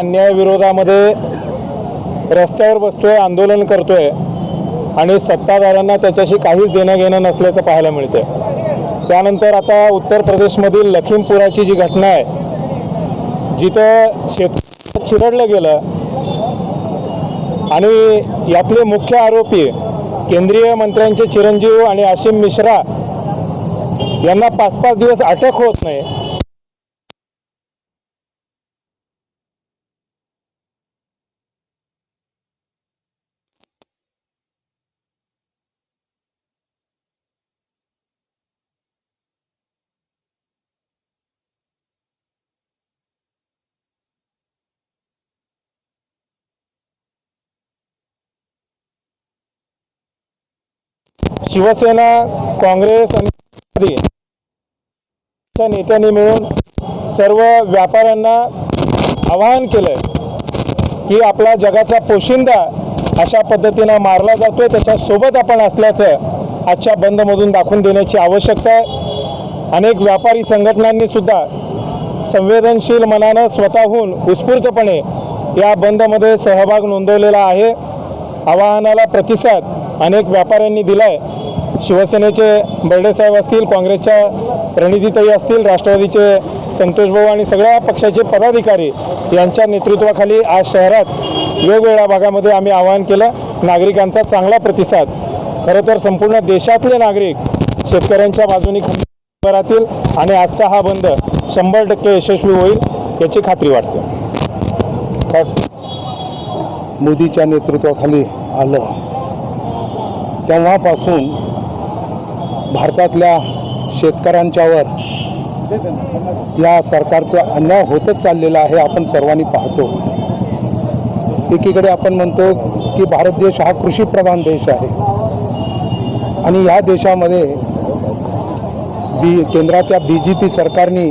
अन्यायाविरोधामध्ये रस्त्यावर बसतोय आंदोलन करतोय आणि सत्ताधाऱ्यांना त्याच्याशी काहीच देणं घेणं नसल्याचं पाहायला मिळतंय. त्यानंतर आता उत्तर प्रदेशमधील लखीमपुराची जी घटना आहे जिथं शेत चिरडलं गेलं आणि यातले मुख्य आरोपी केंद्रीय मंत्र्यांचे चिरंजीव आणि आशिम मिश्रा यांना पाच पाच दिवस अटक होत नाही. शिवसेना काँग्रेस आणि नेत्यांनी मिळून सर्व व्यापाऱ्यांना आवाहन केलं की आपला जगाचा पोशिंदा अशा पद्धतीनं मारला जातोय. त्याच्यासोबत आपण असल्याचं आजच्या बंदमधून दाखवून देण्याची आवश्यकता आहे. अनेक व्यापारी संघटनांनी सुद्धा संवेदनशील मनानं स्वतःहून उत्स्फूर्तपणे या बंदमध्ये सहभाग नोंदवलेला आहे. आवाहनाला प्रतिसाद अनेक व्यापाऱ्यांनी दिलाय. शिवसेनेचे बर्डेसाहेब असतील काँग्रेसच्या प्रणितीताई असतील राष्ट्रवादीचे संतोषभाऊ आणि सगळ्या पक्षाचे पदाधिकारी यांच्या नेतृत्वाखाली आज शहरात वेगवेगळ्या भागामध्ये आम्ही आवाहन केलं. नागरिकांचा चांगला प्रतिसाद. खरं तर संपूर्ण देशातले नागरिक शेतकऱ्यांच्या बाजूने खंबीर राहतील आणि आजचा हा बंद शंभर टक्के यशस्वी होईल याची खात्री वाटते. मोदीच्या नेतृत्वाखाली आलं. तेव्हापासून भारतातल्या शेतकऱ्यांच्यावर या सरकारचं अन्याय होतच चाललेला आहे आपण सर्वांनी पाहतो. एकीकडे आपण म्हणतो की भारत देश हा कृषीप्रधान देश आहे. आणि या देशामध्ये बी केंद्राच्या बी जे पी सरकारने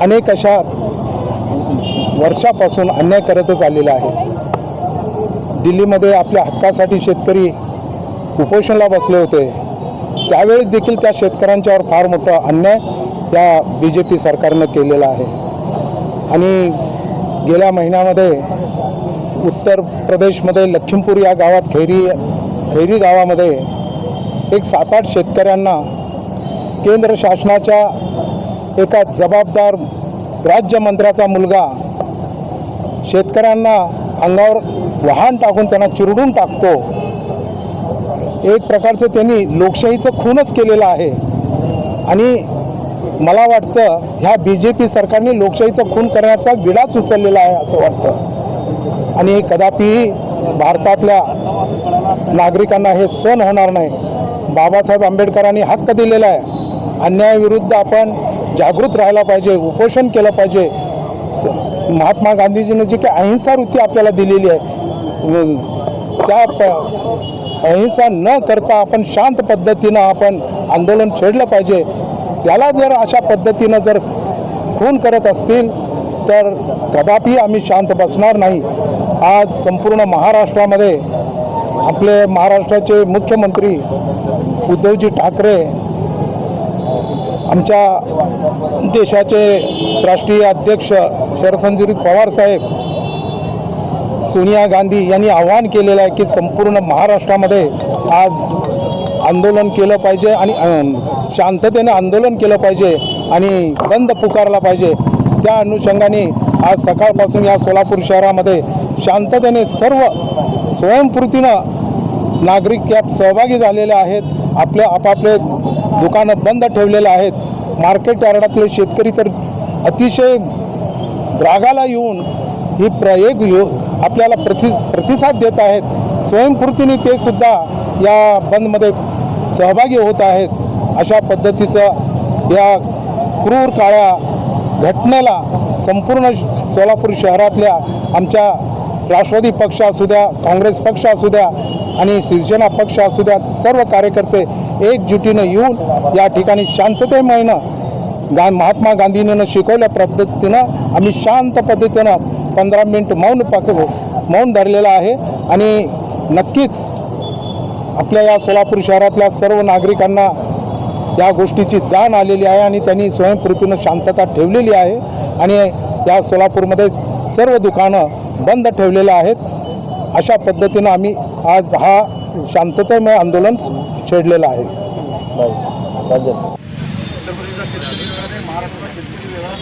अनेक अशा वर्षापासून अन्याय करतच आलेला आहे. दिल्लीमध्ये आपल्या हक्कासाठी शेतकरी उपोषणला बसले होते. त्यावेळी देखील त्या शेतकऱ्यांच्यावर फार मोठा अन्याय या बी जे पी सरकारनं केलेला आहे. आणि गेल्या महिन्यामध्ये उत्तर प्रदेशमध्ये लखीमपूर या गावात खैरी खैरी गावामध्ये एक सात आठ शेतकऱ्यांना केंद्र शासनाच्या एका जबाबदार राज्यमंत्र्याचा मुलगा शेतकऱ्यांना अंगावर वाहन टाकून त्यांना चिरडून टाकतो. एक प्रकारचं त्यांनी लोकशाहीचं खूनच केलेलं आहे. आणि मला वाटतं ह्या बी जे पी सरकारने लोकशाहीचा खून करण्याचा विडाच उचललेला आहे असं वाटतं. आणि कदापि भारतातल्या नागरिकांना हे सण होणार नाही. बाबासाहेब आंबेडकरांनी हक्क दिलेला आहे. अन्यायाविरुद्ध आपण जागृत राहायला पाहिजे उपोषण केलं पाहिजे. स- महात्मा गांधीजीने जी काही अहिंसा वृत्ती आपल्याला दिलेली आहे त्या अहिंसा न करता आपण शांत पद्धतीनं आपण आंदोलन छेडलं पाहिजे. त्याला जर अशा पद्धतीनं जर खून करत असतील तर कदापि आम्ही शांत बसणार नाही. आज संपूर्ण महाराष्ट्रामध्ये आपले महाराष्ट्राचे मुख्यमंत्री उद्धवजी ठाकरे आमच्या देशाचे राष्ट्रीय अध्यक्ष शरदचंद्र पवार साहेब सोनिया गांधी यांनी आवाहन केलेलं आहे की संपूर्ण महाराष्ट्रामध्ये आज आंदोलन केलं पाहिजे आणि शांततेने आंदोलन केलं पाहिजे आणि बंद पुकारला पाहिजे. त्या अनुषंगाने आज सकाळपासून या सोलापूर शहरामध्ये शांततेने सर्व स्वयंपूर्तीनं नागरिक यात सहभागी झालेले आहेत. आपल्या आपापले दुकानं बंद ठेवलेले आहेत. मार्केट यार्डातले शेतकरी तर अतिशय रागाला येऊन ही प्र एक यो आपल्याला प्रति प्रतिसाद देत आहेत. स्वयंपूर्तीने ते सुद्धा या बंदमध्ये सहभागी होत आहेत. अशा पद्धतीचं या क्रूर काळ्या घटनेला संपूर्ण श- सोलापूर शहरातल्या आमच्या राष्ट्रवादी पक्ष असू द्या काँग्रेस पक्ष असू द्या आणि शिवसेना पक्ष असू द्या सर्व कार्यकर्ते एकजुटीनं येऊन या ठिकाणी शांततेमयनं गा महात्मा गांधींनं शिकवल्या पद्धतीनं आम्ही शांत पद्धतीनं पंधरा मिनिट मौन पाक मौन धरलेलं आहे. आणि नक्कीच आपल्या या सोलापूर शहरातल्या सर्व नागरिकांना या गोष्टीची जाण आलेली आहे आणि त्यांनी स्वयंप्रीतीनं शांतता ठेवलेली आहे. आणि या सोलापूरमध्ये सर्व दुकानं बंद ठेवलेले आहेत. अशा पद्धतीनं आम्ही आज हा शांततामय आंदोलन छेडलेलं आहे उत्तर प्रदेशचा शेतकरी मेळा नाही महाराष्ट्राचा शेतकरी मेळा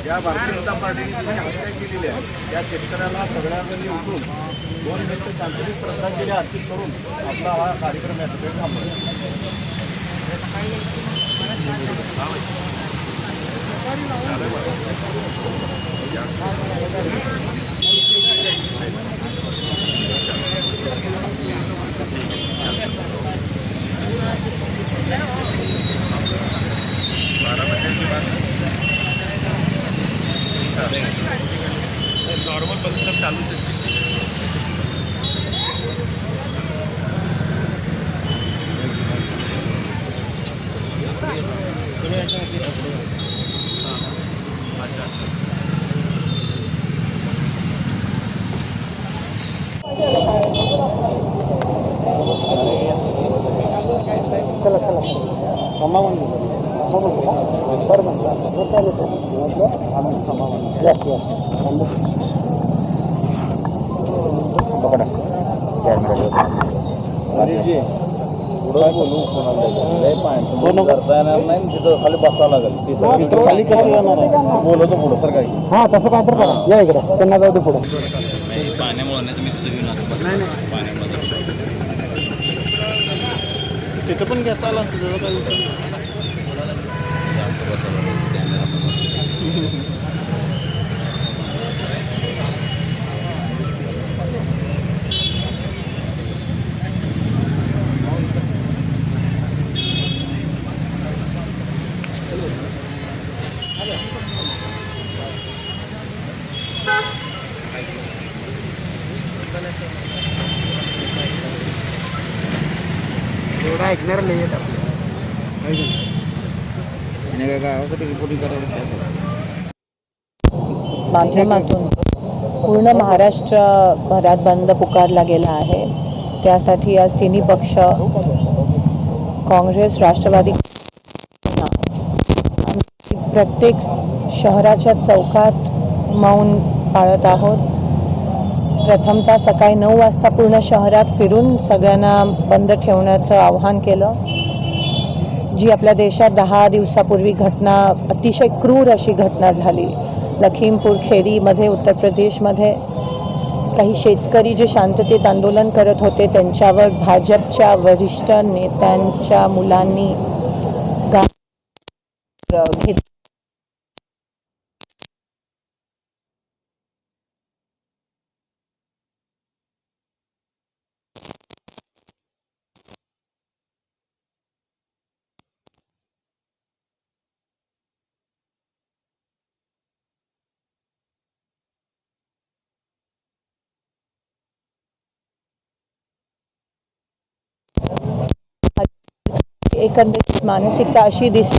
नाही या भारतीय जनता पार्टीने जी हत्या केलेली आहे त्या शेतकऱ्याला सगळ्यांनी उठून दोन मिनिटं शांततेत श्रद्धांजली अर्पित करून आपला हा कार्यक्रम या ठिकाणी थांबवला जी पुढं बोलू कोणाला लय पाय करता येणार नाही तिथं खाली बसावं लागेल. खाली कसं येणार आहे? बोलतो पुढं सर काही हां तसं काय तर करा या इकडे. त्यांना जाऊ दे पुढे. पाण्यामुळे नाही तुम्ही तिथं घेऊन असं पाण्यामध्ये तिथं पण घेता आला असतं ऐकणार नाही येत गावासाठी रिपोर्टिंग माध्यमातून पूर्ण महाराष्ट्रभरात बंद पुकारला गेला आहे. त्यासाठी आज तिन्ही पक्ष काँग्रेस राष्ट्रवादी प्रत्येक शहराच्या चौकात मौन पाळत आहोत. प्रथमतः सकाळी नऊ वाजता पूर्ण शहरात फिरून सगळ्यांना बंद ठेवण्याचं आवाहन केलं जी आपल्या देशात दहा दिवसापूर्वी घटना अतिशय क्रूर अशी घटना झाली. लखीमपूर खेरीमध्ये उत्तर प्रदेशमध्ये काही शेतकरी जे शांततेत आंदोलन करत होते त्यांच्यावर भाजपच्या वरिष्ठ नेत्यांच्या मुलांनी गा घेत एकंदरीत मानसिकता अशी दिस